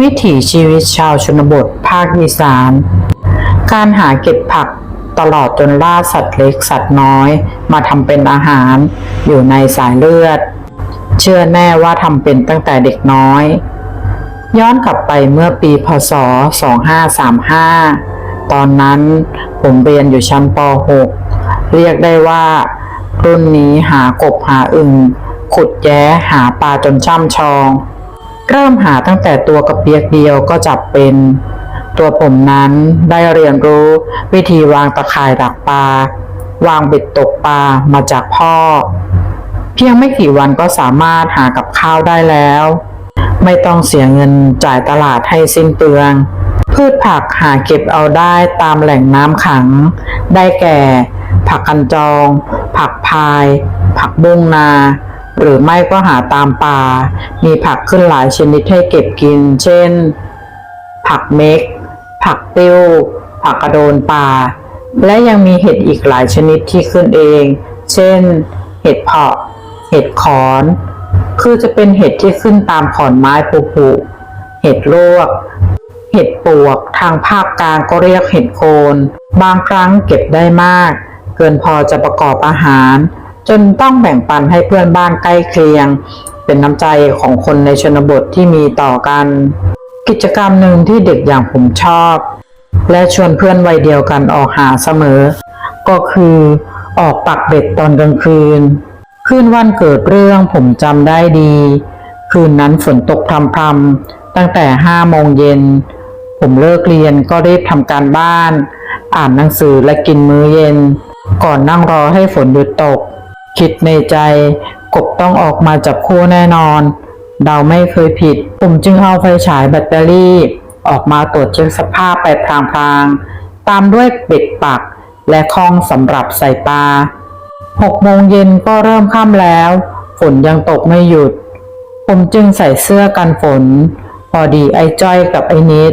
วิถีชีวิตชาวชนบทภาคอีสาน การหาเก็บผักตลอดจนล่าสัตว์เล็กสัตว์น้อย มาทำเป็นอาหารอยู่ในสายเลือด เชื่อแน่ว่าทำเป็นตั้งแต่เด็กน้อย ย้อนกลับไปเมื่อปีพศ 2535 ตอนนั้นผมเรียนอยู่ชั้นป .6 เรียกได้ว่า รุ่นนี้หากบหาอึ่งขุดแย้หาปลาจนช่ำชอง เริ่มหาตั้งแต่ตัวกระเปียกเดียวก็จับเป็น ตัวผมนั้นได้เรียนรู้วิธีวางตะข่ายดักปลาวางเบ็ดตกปลามาจากพ่อ เพียงไม่กี่วันก็สามารถหากับข้าวได้แล้ว ไม่ต้องเสียเงินจ่ายตลาดให้สิ้นเปลือง พืชผักหาเก็บเอาได้ตามแหล่งน้ำขัง ได้แก่ ผักกันจอง ผักพาย ผักบุ้งนา หรือไม่ก็หาตามป่า มีผักขึ้นหลายชนิดให้เก็บกิน เช่น ผักเม็ก ผักติ้ว ผักกระโดนป่า และยังมีเห็ดอีกหลายชนิดที่ขึ้นเอง เช่น เห็ดเพาะ เห็ดขอน คือจะเป็นเห็ดที่ขึ้นตามขอนไม้ผุๆเห็ดลวก เห็ดปวก ทางภาคกลางก็เรียกเห็ดโคน บางครั้งเก็บได้มาก เกินพอจะประกอบอาหาร จนต้องแบ่งปันให้เพื่อนบ้านใกล้เคียง เป็นน้ำใจของคนในชนบทที่มีต่อกัน กิจกรรมหนึ่งที่เด็กอย่างผมชอบ และชวนเพื่อนวัยเดียวกันออกหาเสมอ ก็คือออกปักเบ็ดตอนกลางคืน คืนวันเกิดเรื่องผมจำได้ดี คืนนั้นฝนตกพรำๆตั้งแต่ห้าโมงเย็น ผมเลิกเรียนก็รีบทำการบ้าน อ่านหนังสือและกินมื้อเย็น ก่อนนั่งรอให้ฝนหยุดตก คิดในใจ กบต้องออกมาจับคู่แน่นอน เดาไม่เคยผิด ผมจึงเอาไฟฉายแบตเตอรี่ ออกมาตรวจเช็คสภาพไปพลางๆ ตามด้วยเบ็ดปัก และคล้องสำหรับใส่ปลาหกโมงเย็นก็เริ่มค่ำแล้ว ฝนยังตกไม่หยุด ผมจึงใส่เสื้อกันฝน พอดีไอ้จ้อยกับไอ้นิด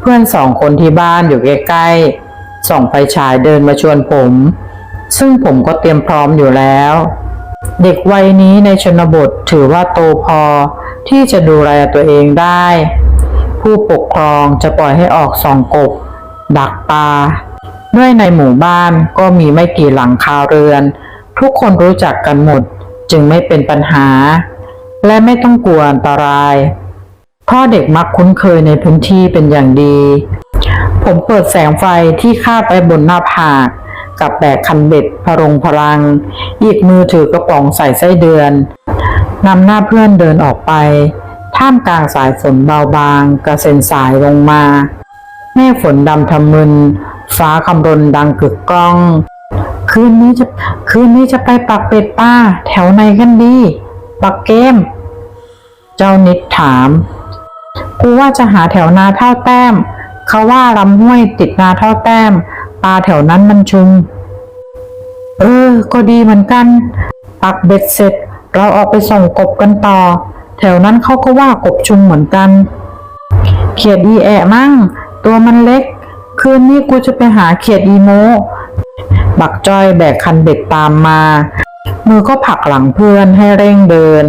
เพื่อนสองคนที่บ้านอยู่ใกล้ๆส่องไฟฉายเดินมาชวนผม ซึ่งผมก็เตรียมพร้อมอยู่แล้ว เด็กวัยนี้ในชนบทถือว่าโตพอที่จะดูแลตัวเองได้ ผู้ปกครองจะปล่อยให้ออกส่องกบ ดักปลาด้วยในหมู่บ้านก็มีไม่กี่หลังคาเรือน ทุกคนรู้จักกันหมดจึงไม่เป็นปัญหา และไม่ต้องกลัวอันตรายเพราะเด็กมักคุ้นเคยในพื้นที่เป็นอย่างดี ผมเปิดแสงไฟที่คาดไปบนหน้าผาก กับแบกคันเบ็ดพรงพลัง อีกมือถือกระป๋องใส่ไส้เดือนนำหน้าเพื่อนเดินออกไป ท่ามกลางสายฝนเบาบางกระเซ็นสายลงมาเมฆฝนดำทำมึน ฟ้าคำรนดังกึกก้อง คืนนี้จะคืนนี้จะไปปักเป็ดป้า แถวไหนกันดี ปักเกม เจ้านิดถามกูว่าจะหาแถวนาเท่าแต้ม เขาว่าลำห้วยติดนาเท่าแต้ม ปลาแถวนั้นมันชุม เออ ก็ดีเหมือนกัน ปักเบ็ดเสร็จ เราออกไปส่งกบกันต่อ แถวนั้นเขาก็ว่ากบชุมเหมือนกัน เขียดอีแอะมั่ง ตัวมันเล็ก คืนนี้กูจะไปหาเขียดอีโม บักจ้อยแบกคันเบ็ดตามมา มือก็ผลักหลังเพื่อนให้เร่งเดิน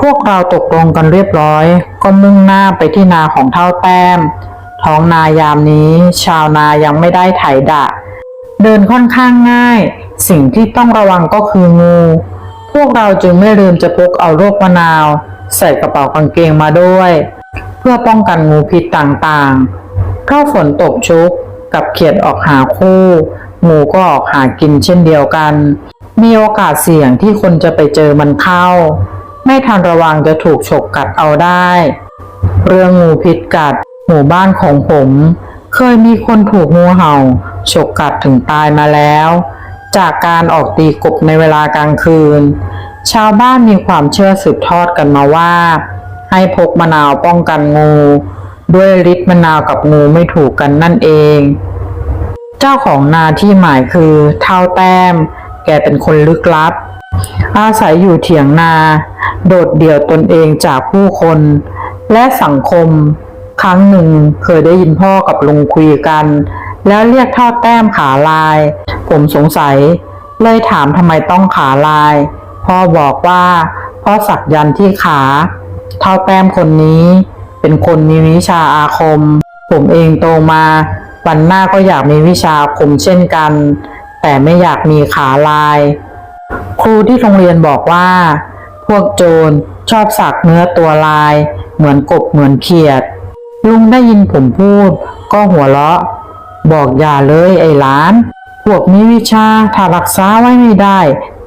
พวกเราตกลงกันเรียบร้อย ก็มุ่งหน้าไปที่นาของเท่าแต้ม ท้องนายามนี้ ชาวนายังไม่ได้ไถดะ เดินค่อนข้างง่าย สิ่งที่ต้องระวังก็คืองู พวกเราจึงไม่ลืมจะพกเอาโรคมะนาว ใส่กระเป๋ากางเกงมาด้วย เพื่อป้องกันงูพิษต่างๆถ้าฝนตกชุกกับเขียดออกหาคู่ งูก็ออกหากินเช่นเดียวกัน มีโอกาสเสี่ยงที่คนจะไปเจอมันเข้า ไม่ทันระวังจะถูกฉกกัดเอาได้ เรื่องงูพิษกัด หมู่บ้านของผม เคยมีคนถูกงูเห่าฉกกัดถึงตายมาแล้ว จากการออกตีกบในเวลากลางคืน ชาวบ้านมีความเชื่อสืบทอดกันมาว่า ให้พกมะนาวป้องกันงู ด้วยฤทธิ์มะนาวกับงูไม่ถูกกันนั่นเอง เจ้าของนาที่หมายคือเท่าแต้ม แกเป็นคนลึกลับ อาศัยอยู่เถียงนา โดดเดี่ยวตนเองจากผู้คน และสังคม รั้งหนึ่งเคยได้ยินพ่อกับลุงคุยกัน แล้วเรียกเท่าแต้มขาลาย ผมสงสัย เลยถามทำไมต้องขาลาย พ่อบอกว่าพ่อสักยันที่ขาเท่าแต้มคนนี้ เป็นคนมีวิชาอาคม ผมเองโตมา วันหน้าก็อยากมีวิชาอาคมเช่นกัน แต่ไม่อยากมีขาลาย ครูที่โรงเรียนบอกว่า พวกโจรชอบสักเนื้อตัวลาย เหมือนกบเหมือนเขียด ลุงได้ยินผมพูด ก็หัวเราะ บอกอย่าเลยไอ้หลาน พวกนี้วิชาถ้ารักษาไว้ไม่ได้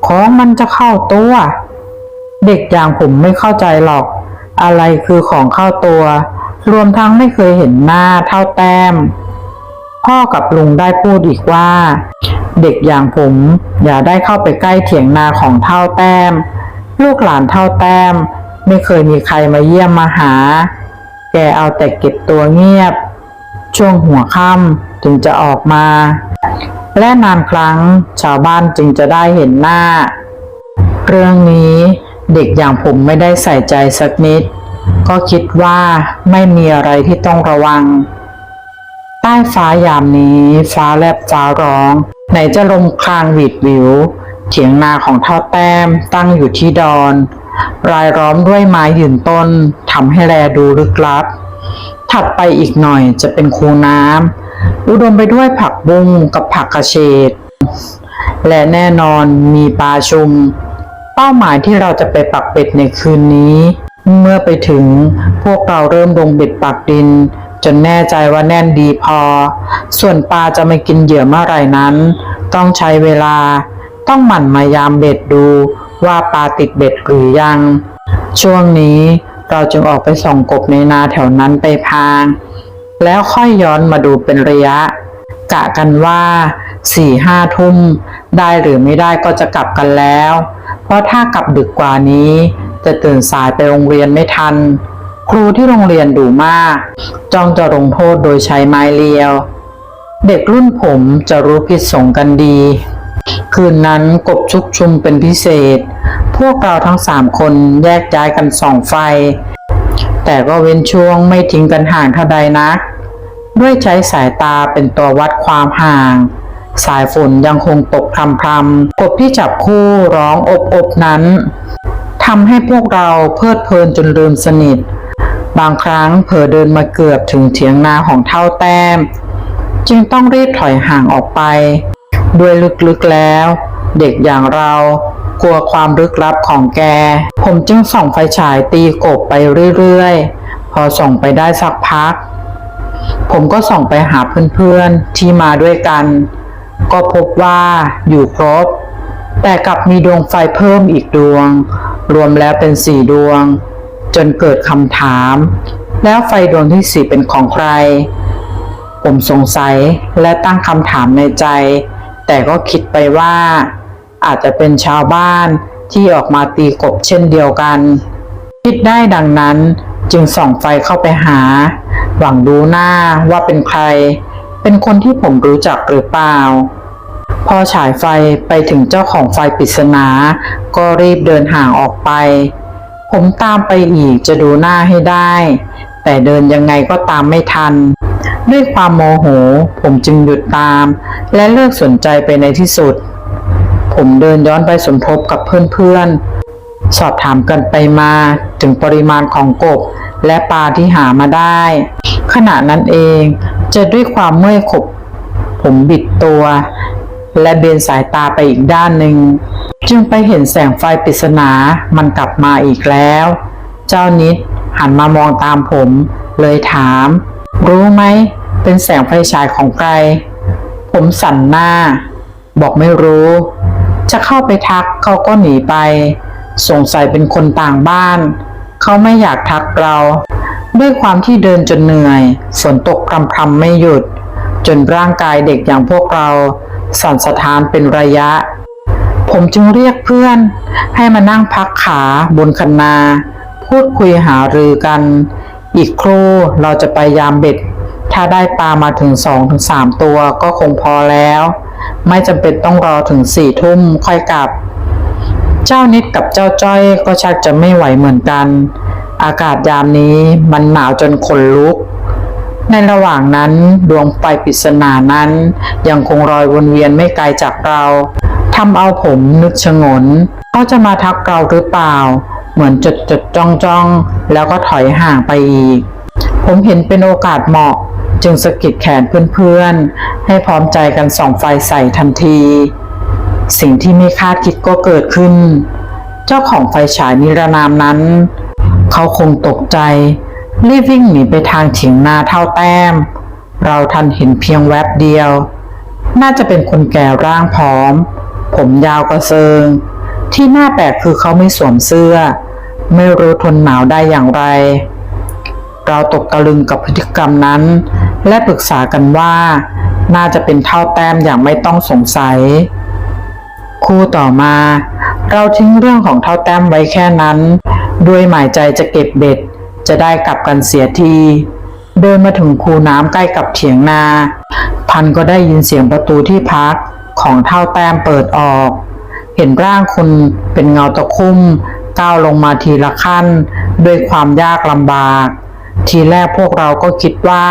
ของมันจะเข้าตัว เด็กอย่างผมไม่เข้าใจหรอก อะไรคือของเข้าตัว รวมทั้งไม่เคยเห็นหน้าเท่าแต้ม พ่อกับลุงได้พูดอีกว่า เด็กอย่างผมอย่าได้เข้าไปใกล้เถียงนาของเท่าแต้ม ลูกหลานเท่าแต้ม ไม่เคยมีใครมาเยี่ยมมาหา แกเอาแต่เก็บตัวเงียบ ช่วงหัวค่ำจึงจะออกมา และนานครั้งชาวบ้านจึงจะได้เห็นหน้า เรื่องนี้เด็กอย่างผมไม่ได้ใส่ใจสักนิด ก็คิดว่าไม่มีอะไรที่ต้องระวัง ใต้ฟ้ายามนี้ฟ้าแลบฟ้าร้อง ไหนจะลมคลางหวีดวิวเถียงนาของเท่าแต้มตั้งอยู่ที่ดอน รายล้อมด้วยไม้ยืนต้นทำให้แลดูลึกลับ ถัดไปอีกหน่อยจะเป็นคูน้ำอุดมไปด้วยผักบุ้งกับผักกระเฉดและแน่นอนมีปลาชุม เป้าหมายที่เราจะไปปักเบ็ดในคืนนี้ เมื่อไปถึงพวกเราเริ่มลงเบ็ดปักดิน จนแน่ใจว่าแน่นดีพอ ส่วนปลาจะมากินเหยื่อเมื่อไหร่นั้น ต้องใช้เวลา ต้องหมั่นมายามเบ็ดดู ว่าปลาติดเบ็ดหรือยัง ช่วงนี้เราจึงออกไปส่องกบในนาแถวนั้นไปพาง แล้วค่อยย้อนมาดูเป็นระยะ กะกันว่าสี่ห้าทุ่มได้หรือไม่ได้ก็จะกลับกันแล้ว เพราะถ้ากลับดึกกว่านี้ จะตื่นสายไปโรงเรียนไม่ทัน ครูที่โรงเรียนดุมาก จ้องจะลงโทษโดยใช้ไม้เลียว เด็กรุ่นผมจะรู้ผิดสงกันดี คืนนั้นกบชุกชุมเป็นพิเศษ พวกเราทั้งสามคนแยกย้ายกันส่องไฟ แต่ก็เว้นช่วงไม่ทิ้งกันห่างเท่าใดนัก ด้วยใช้สายตาเป็นตัววัดความห่าง สายฝนยังคงตกพรำพรำๆกบที่จับคู่ร้องอบอบๆนั้นทำให้พวกเราเพลิดเพลินจนลืมสนิท บางครั้งเผลอเดินมาเกือบถึงเถียงนาของเท่าแต้ม จึงต้องรีบถอยห่างออกไป ด้วยลึกๆแล้ว เด็กอย่างเรากลัวความลึกลับของแก ผมจึงส่องไฟฉายตีกบไปเรื่อยๆ พอส่องไปได้สักพัก ผมก็ส่องไปหาเพื่อนๆที่มาด้วยกัน ก็พบว่าอยู่ครบ แต่กลับมีดวงไฟเพิ่มอีกดวง รวมแล้วเป็นสี่ดวง จนเกิดคำถาม แล้วไฟดวงที่สี่เป็นของใคร ผมสงสัยและตั้งคำถามในใจ แต่ก็คิดไปว่า อาจจะเป็นชาวบ้านที่ออกมาตีกบเช่นเดียวกัน คิดได้ดังนั้นจึงส่องไฟเข้าไปหา หวังดูหน้าว่าเป็นใคร เป็นคนที่ผมรู้จักหรือเปล่า พอฉายไฟไปถึงเจ้าของไฟปริศนา ก็รีบเดินห่างออกไป ผมตามไปอีกจะดูหน้าให้ได้ แต่เดินยังไงก็ตามไม่ทัน ด้วยความโมโห ผมจึงหยุดตาม และเลิกสนใจไปในที่สุด ผมเดินย้อนไปสมทบกับเพื่อนๆ สอบถามกันไปมาถึงปริมาณของกบและปลาที่หามาได้ ขณะนั้นเองจะด้วยความเมื่อยขบ ผมบิดตัว และเบนสายตาไปอีกด้านหนึ่ง จึงไปเห็นแสงไฟปริศนามันกลับมาอีกแล้ว เจ้านิดหันมามองตามผม เลยถาม รู้ไหม เป็นแสงไฟฉายของใคร ผมสั่นหน้า บอกไม่รู้ จะเข้าไปทักเขาก็หนีไป สงสัยเป็นคนต่างบ้าน เขาไม่อยากทักเรา ด้วยความที่เดินจนเหนื่อย ฝนตกพรำๆไม่หยุด จนร่างกายเด็กอย่างพวกเรา สั่นสะท้านเป็นระยะ ผมจึงเรียกเพื่อน ให้มานั่งพักขาบนคันนา พูดคุยหารือกัน อีกครู่เราจะไปยามเบ็ด ถ้าได้ปลามาถึงสองถึงสามตัวก็คงพอแล้ว ไม่จำเป็นต้องรอถึงสี่ทุ่มค่อยกลับ เจ้านิดกับเจ้าจ้อยก็ชักจะไม่ไหวเหมือนกัน อากาศยามนี้มันหนาวจนขนลุก ในระหว่างนั้นดวงไฟปริศนานั้นยังคงลอยวนเวียนไม่ไกลจากเราทำเอาผมนึกชงนเขาจะมาทักเราหรือเปล่า เหมือนจดจดจ้องจ้องแล้วก็ถอยห่างไปอีกผมเห็นเป็นโอกาสเหมาะ จึงสะกิดแขนเพื่อนๆ ให้พร้อมใจกันส่องไฟใส่ทันที สิ่งที่ไม่คาดคิดก็เกิดขึ้น เจ้าของไฟฉายนิรนามนั้น เขาคงตกใจ รีบวิ่งหนีไปทางเถียงนาเท่าแต้ม เราทันเห็นเพียงแวบเดียว น่าจะเป็นคนแก่ร่างผอม ผมยาวกระเซิง ที่น่าแปลกคือเขาไม่สวมเสื้อ ไม่รู้ทนหนาวได้อย่างไร เราตกตะลึงกับพฤติกรรมนั้น และปรึกษากันว่า น่าจะเป็นเท่าแต้มอย่างไม่ต้องสงสัย คู่ต่อมา เราทิ้งเรื่องของเท่าแต้มไว้แค่นั้น ด้วยหมายใจจะเก็บเบ็ด จะได้กลับกันเสียที เดินมาถึงคูน้ำใกล้กับเถียงนา พันก็ได้ยินเสียงประตูที่พักของเท่าแต้มเปิดออก เห็นร่างคนเป็นเงาตะคุ่มก้าวลงมาทีละขั้น ด้วยความยากลำบาก ทีแรกพวกเราก็คิดว่า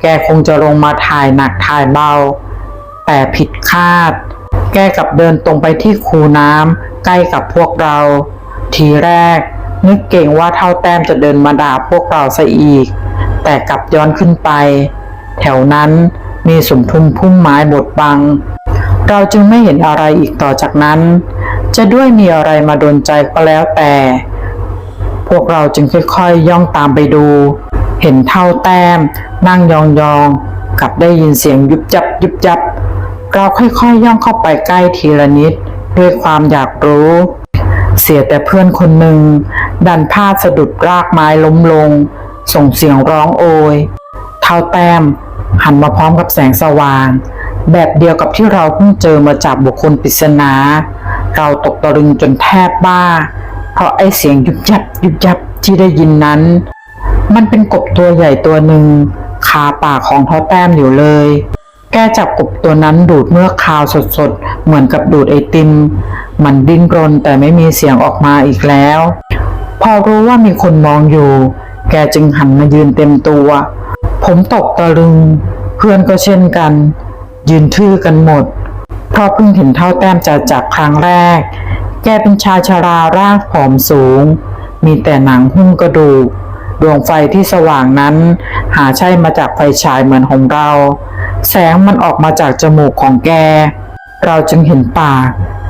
แกคงจะลงมาถ่ายหนักถ่ายเบา แต่ผิดคาด แกกลับเดินตรงไปที่คูน้ำใกล้กับพวกเรา ทีแรก นึกเก่งว่าเท่าแต้มจะเดินมาด่าพวกเราซะอีก แต่กลับย้อนขึ้นไป แถวนั้นมีสมทุมพุ่มไม้บดบัง เราจึงไม่เห็นอะไรอีกต่อจากนั้น จะด้วยมีอะไรมาโดนใจก็แล้วแต่ พวกเราจึงค่อยๆย่องตามไปดู เห็นเท่าแต้ม นั่งยองๆกับได้ยินเสียงยุบจับยุบจับ เราค่อยๆย่องเข้าไปใกล้ทีละนิด ด้วยความอยากรู้ เสียแต่เพื่อนคนหนึ่ง ดันพลาดสะดุดรากไม้ล้มลง ส่งเสียงร้องโอย เท่าแต้ม หันมาพร้อมกับแสงสว่าง แบบเดียวกับที่เราเพิ่งเจอมาจากบุคคลปริศนา เราตกตะลึงจนแทบบ้า เพราะไอเสียงยุบยับยุบยับที่ได้ยินนั้น มันเป็นกบตัวใหญ่ตัวหนึ่งคาปากของเท้าแต้มอยู่เลย แกจับกบตัวนั้นดูดเมื่อคาวสดๆ เหมือนกับดูดไอติม มันดิ้นรนแต่ไม่มีเสียงออกมาอีกแล้ว พอรู้ว่ามีคนมองอยู่ แกจึงหันมายืนเต็มตัว ผมตกตะลึง เพื่อนก็เช่นกัน ยืนทื่อกันหมด เพราะเพิ่งเห็นเท่าแต้มจะจากครั้งแรก แกเป็นชายชาราร่างผอมสูง มีแต่หนังหุ้มกระดูก ดวงไฟที่สว่างนั้น หาใช่มาจากไฟฉายเหมือนของเรา แสงมันออกมาจากจมูกของแก เราจึงเห็นปา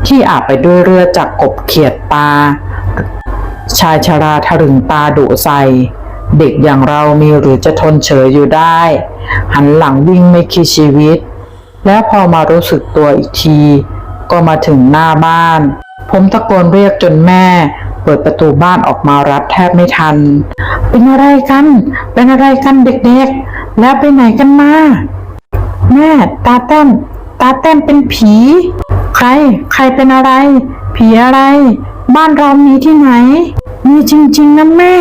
ที่อาบไปด้วยเลือดจากกบเขียดตาชายชาราทะลึงตาดุใสเด็กอย่างเรามีหรือจะทนเฉยอยู่ได้ หันหลังวิ่งไม่คิดชีวิต แล้วพอมารู้สึกตัวอีกที ก็มาถึงหน้าบ้าน ผมตะโกนเรียกจนแม่ เปิดประตูบ้านออกมารับแทบไม่ทัน เป็นอะไรกัน เป็นอะไรกันเด็กๆ แล้วไปไหนกันมา แม่ตาแต้มตาแต้มเป็นผี ใคร ใครเป็นอะไร ผีอะไร บ้านเรามีที่ไหน มีจริงๆนะแม่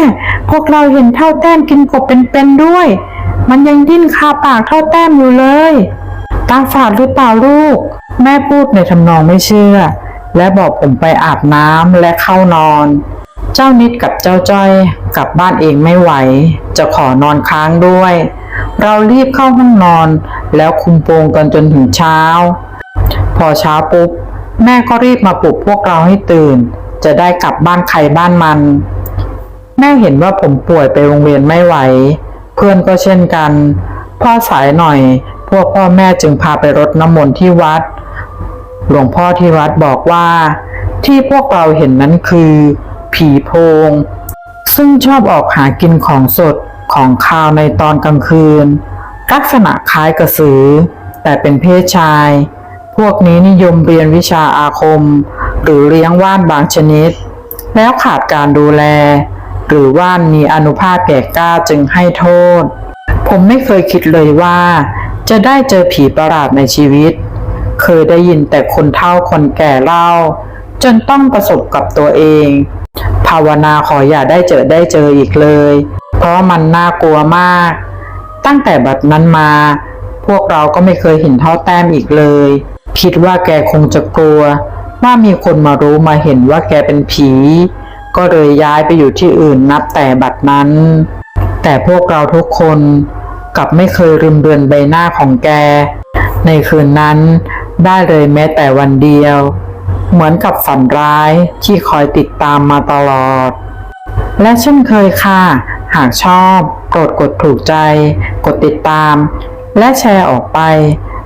พวกเราเห็นเท่าแต้มกินกบเป็นๆด้วย มันยังดิ้นคาปากเท่าแต้มอยู่เลย ตาฝาดหรือเปล่าลูก แม่พูดในทำนองไม่เชื่อ และบอกผมไปอาบน้ำและเข้านอน เจ้านิดกับเจ้าจ้อยกลับบ้านเองไม่ไหว จะขอนอนค้างด้วย เรารีบเข้าห้องนอน แล้วคุมโปงกันจนถึงเช้า พอเช้าปุ๊บ แม่ก็รีบมาปลุกพวกเราให้ตื่น จะได้กลับบ้านใครบ้านมัน แม่เห็นว่าผมป่วยไปโรงเรียนไม่ไหว เพื่อนก็เช่นกัน พ่อสายหน่อย พวกพ่อแม่จึงพาไปรดน้ำมนต์ที่วัด หลวงพ่อที่วัดบอกว่า ที่พวกเราเห็นนั้นคือ ผีโพง ซึ่งชอบออกหากินของสดของคาวในตอนกลางคืน ลักษณะคล้ายกระสือ แต่เป็นเพศชาย พวกนี้นิยมเรียนวิชาอาคม หรือเลี้ยงว่านบางชนิด แล้วขาดการดูแล หรือว่านมีอนุภาพแก่กล้าจึงให้โทษ ผมไม่เคยคิดเลยว่า จะได้เจอผีประหลาดในชีวิต เคยได้ยินแต่คนเฒ่าคนแก่เล่า จนต้องประสบกับตัวเอง ภาวนาขออย่าได้เจอได้เจออีกเลย เพราะมันน่ากลัวมาก ตั้งแต่บัดนั้นมา พวกเราก็ไม่เคยเห็นเท่าแต้มอีกเลย คิดว่าแกคงจะกลัว ว่ามีคนมารู้มาเห็นว่าแกเป็นผี ก็เลยย้ายไปอยู่ที่อื่นนับแต่บัดนั้น แต่พวกเราทุกคนกลับไม่เคยลืมเลือนใบหน้าของแก ในคืนนั้น ได้เลยแม้แต่วันเดียว เหมือนกับฝันร้ายที่คอยติดตามมาตลอด และเช่นเคยค่ะ หากชอบโปรดกดถูกใจ กดติดตาม และแชร์ออกไป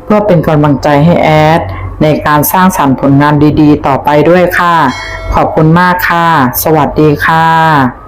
เพื่อเป็นกำลังใจให้แอด ในการสร้างสรรค์ผลงานดีๆ ต่อไปด้วยค่ะ ขอบคุณมากค่ะ สวัสดีค่ะ